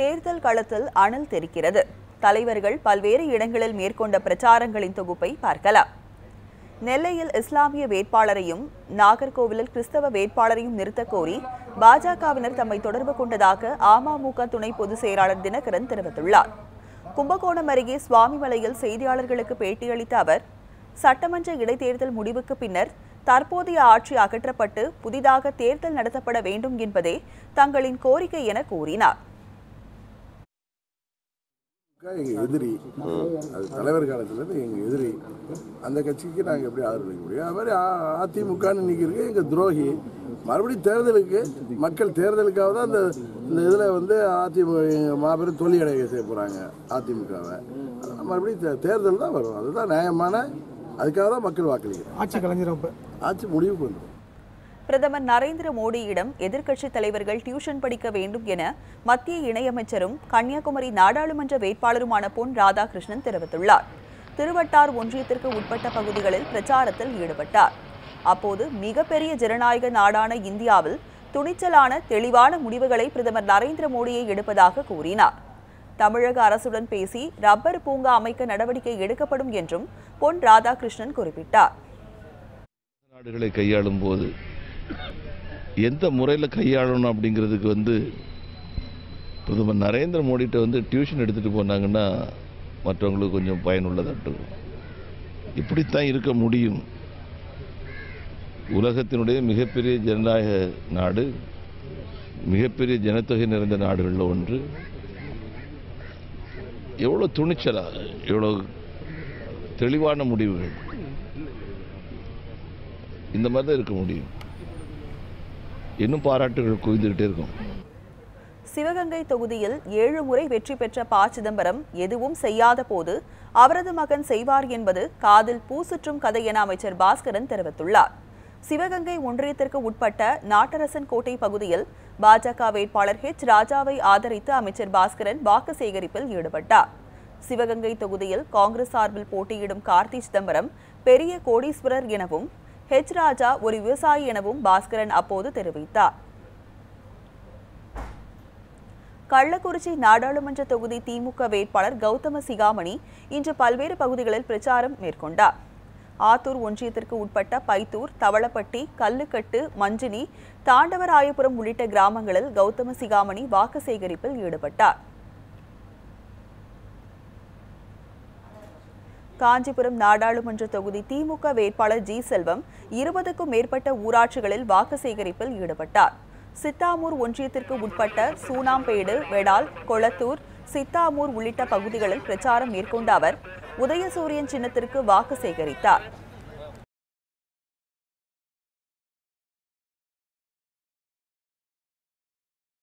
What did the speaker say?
தேர்தல் களத்தில் அனல் தெரிக்கிறது தலைவர்கள் பல்வேறு இடங்களில் மேற்கொண்ட பிரச்சாரங்களின் தொகுப்பை பார்க்கலாம். நெல்லையில் இஸ்லாமிய வேட்பாளரையும் நாகர்கோவிலில் கிறிஸ்தவ வேட்பாளரையும் நிறுத்தக் கோரி பாஜகவினர் தம்மை தொடர்பு கொண்டதாக அமமுக துணை பொதுச் செயலாளர் தினகரன் தெரிவித்துள்ளார். கும்பகோணம் அருகே சுவாமிமலையில் செய்தியாளர்களுக்கு பேட்டியளித்த அவர் சட்டமன்ற இடைத்தேர்தல் முடிவுக்கு பின்னர் தற்போதைய ஆட்சி அகற்றப்பட்டு புதிதாக தேர்தல் நடத்தப்பட வேண்டும் என்பதே தங்களின் கோரிக்கை என கூறினார். எதிரி அது தலைவர் காலத்துலேருந்து எங்கள் எதிரி அந்த கட்சிக்கு நாங்கள் எப்படி ஆதரவு அளிக்க முடியும்? அது மாதிரி அதிமுகன்னு இருக்கு எங்கள் துரோகி. மறுபடியும் தேர்தலுக்கு மக்கள் தேர்தலுக்காக தான் இந்த இந்த இதில் வந்து அதிமுக எங்க மாபெரும் தோல்வி அடைய செய்ய போகிறாங்க அதிமுகவை. மறுபடியும் தேர்தல் தான் வரும். அதுதான் நியாயமான அதுக்காக தான் மக்கள் வாக்களிக்கிறாங்க. ஆட்சி கலைஞரும் இப்போ ஆட்சி முடிவுக்கு வந்துடும் பிரதமர் நரேந்திர மோடியிடம் எதிர்க்கட்சித் தலைவர்கள் டியூஷன் படிக்க வேண்டும் என மத்திய இணையமைச்சரும் கன்னியாகுமரி நாடாளுமன்ற வேட்பாளருமான பொன் ராதாகிருஷ்ணன் தெரிவித்துள்ளார். திருவட்டார் ஒன்றியத்திற்கு உட்பட்ட பகுதிகளில் பிரச்சாரத்தில் ஈடுபட்டார். அப்போது மிகப்பெரிய ஜனநாயக நாடான இந்தியாவில் துணிச்சலான தெளிவான முடிவுகளை பிரதமர் நரேந்திர மோடியை எடுப்பதாக கூறினார். தமிழக அரசுடன் பேசி ரப்பர் பூங்கா அமைக்க நடவடிக்கை எடுக்கப்படும் என்றும் பொன் ராதாகிருஷ்ணன் குறிப்பிட்டார். நாடுகளை கையாளும் போது எந்த முறையில் கையாளணும் அப்படிங்கிறதுக்கு வந்து பிரதமர் நரேந்திர மோடிகிட்ட வந்து டியூஷன் எடுத்துகிட்டு போனாங்கன்னா மற்றவங்களுக்கு கொஞ்சம் பயனுள்ளதாக இப்படித்தான் இருக்க முடியும். உலகத்தினுடைய மிகப்பெரிய ஜனநாயக நாடு மிகப்பெரிய ஜனத்தொகை நிறைந்த நாடுகளில் ஒன்று. எவ்வளோ துணிச்சலாக எவ்வளோ தெளிவான முடிவுகள். இந்த மாதிரி தான் இருக்க முடியும். இன்னும் பாராட்டுகள் குவிந்துகிட்டே இருக்கும். சிவகங்கை தொகுதியில் ஏழு முறை வெற்றி பெற்ற ப. சிதம்பரம் எதுவும் செய்யாத போது அவரது மகன் செய்வார் என்பது காதில் பூசுற்றும் கதை என அமைச்சர் பாஸ்கரன் தெரிவித்துள்ளார். சிவகங்கை ஒன்றியத்திற்கு உட்பட்ட நாட்டரசன் கோட்டை பகுதியில் பாஜக வேட்பாளர் ஹெச். ராஜாவை ஆதரித்து அமைச்சர் பாஸ்கரன் வாக்கு சேகரிப்பில் ஈடுபட்டார். சிவகங்கை தொகுதியில் காங்கிரஸ் சார்பில் போட்டியிடும் கார்த்தி சிதம்பரம் பெரிய கோடீஸ்வரர் எனவும் ஹெச் ராஜா ஒரு விவசாயி எனவும் பாஸ்கரன் அப்போது தெரிவித்தார். கள்ளக்குறிச்சி நாடாளுமன்ற தொகுதி திமுக வேட்பாளர் கௌதம சிகாமணி இன்று பல்வேறு பகுதிகளில் பிரச்சாரம் மேற்கொண்டார். ஆத்தூர் ஒன்றியத்திற்கு உட்பட்ட பைத்தூர் தவளப்பட்டி கல்லுக்கட்டு மஞ்சினி தாண்டவராயபுரம் உள்ளிட்ட கிராமங்களில் கௌதம சிகாமணி வாக்கு சேகரிப்பில் ஈடுபட்டார். காஞ்சிபுரம் நாடாளுமன்ற தொகுதி திமுக வேட்பாளர் ஜி செல்வம் இருபதுக்கும் மேற்பட்ட ஊராட்சிகளில் வாக்கு சேகரிப்பில் ஈடுபட்டார். சித்தாமூர் ஒன்றியத்திற்கு உட்பட்ட சூனாம்பேடு வெடால் கொளத்தூர் சித்தாமூர் உள்ளிட்ட பகுதிகளில் பிரச்சாரம் மேற்கொண்ட அவர் உதயசூரியன் சின்னத்திற்கு வாக்கு சேகரித்தார்.